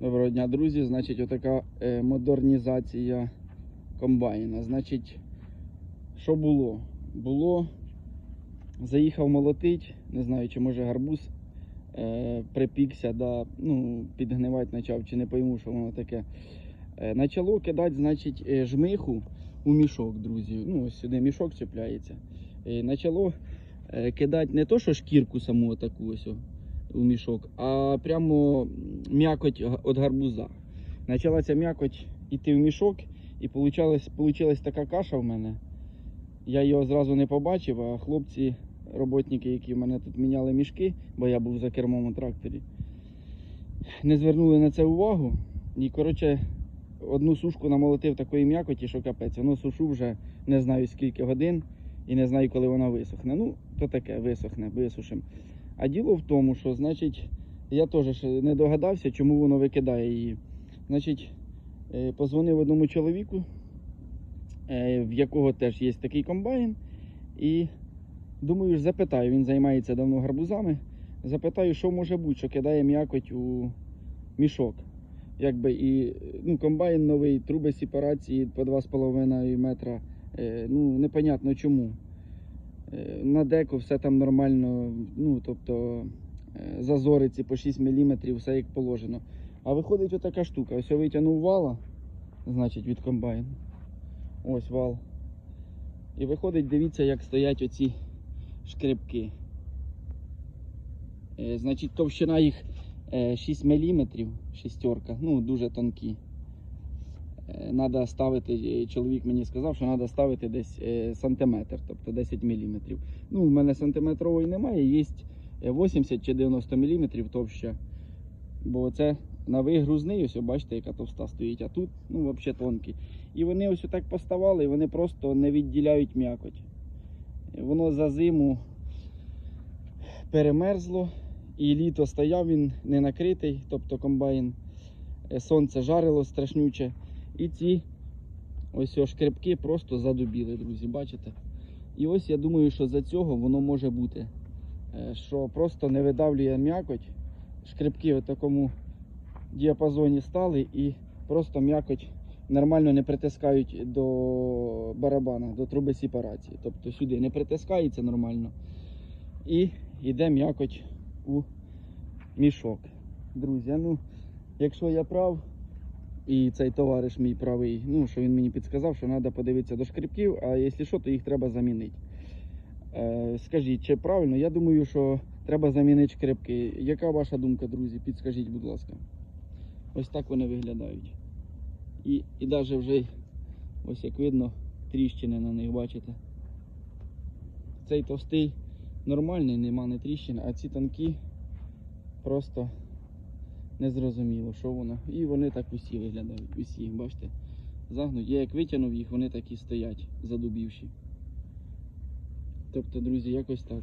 Доброго дня, друзі. Значить, отака е, модернізація комбайна. Значить, що було? Було, заїхав молотить, не знаю, чи може гарбуз е, припікся, да, ну, підгнивати почав, чи не пойму, що воно таке. Е, почало кидати, значить, е, жмиху у мішок, друзі. Ну, ось сюди мішок чіпляється. І почало е, кидати не то, що шкірку саму таку ось. У мішок, а прямо м'якоть від гарбуза. Почалася м'якоть іти в мішок, і получилась така каша в мене. Я його зразу не побачив, а хлопці, роботники, які в мене тут міняли мішки, бо я був за кермом у тракторі, не звернули на це увагу. І, коротше, одну сушку намолотив такої м'якоті, що капець. Воно сушу вже не знаю скільки годин і не знаю, коли вона висохне. Ну, то таке, висохне, висушимо. А діло в тому, що, значить, я теж не догадався, чому воно викидає її. Значить, е, позвонив одному чоловіку, е, в якого теж є такий комбайн. І думаю, запитаю, він займається давно гарбузами. Запитаю, що може бути, що кидає м'якоть у мішок. Якби і ну, комбайн новий, труби сепарації по 2,5 метра. Е, Ну, непонятно чому. Е, На деку все там нормально, ну тобто е, зазориці по 6 мм, все як положено. А виходить отака штука. Ось я витягнув вала, значить від комбайну. Ось вал. І виходить, дивіться, як стоять оці шкребки. Е, Значить, товщина їх е, 6 мм, шістерка, ну дуже тонкі. Е, Надо ставити, е, чоловік мені сказав, що треба ставити десь е, сантиметр, тобто 10 мм. Ну, в мене сантиметрової немає, є 80 чи 90 мм товща. Бо це на вигрузний, ось бачите, яка товста стоїть, а тут ну, взагалі тонкий. І вони ось так поставали, і вони просто не відділяють м'якоть. Воно за зиму перемерзло, і літо стояв він не накритий, тобто комбайн. Сонце жарило страшнюче. І ці ось о шкребки просто задубіли, друзі, бачите? І ось я думаю, що за цього воно може бути. Е, Що просто не видавлює м'якоть. Шкребки в такому діапазоні стали і просто м'якоть нормально не притискають до барабана, до труби сепарації. Тобто сюди не притискається нормально. І йде м'якоть у мішок. Друзі, ну, якщо я прав, і цей товариш мій правий, ну, що він мені підсказав, що треба подивитися до шкребків, а якщо що, то їх треба замінити. Е, скажіть, чи правильно? Я думаю, що треба замінити шкребки. Яка ваша думка, друзі? Підскажіть, будь ласка. Ось так вони виглядають. І, і навіть вже, ось як видно, тріщини на них, бачите. Цей товстий нормальний, нема не тріщин, а ці тонкі просто незрозуміло, що воно. І вони так усі виглядають, усі, бачите. Загнуть. Я як витягнув їх, вони так і стоять, задубівші. Тобто, друзі, якось так.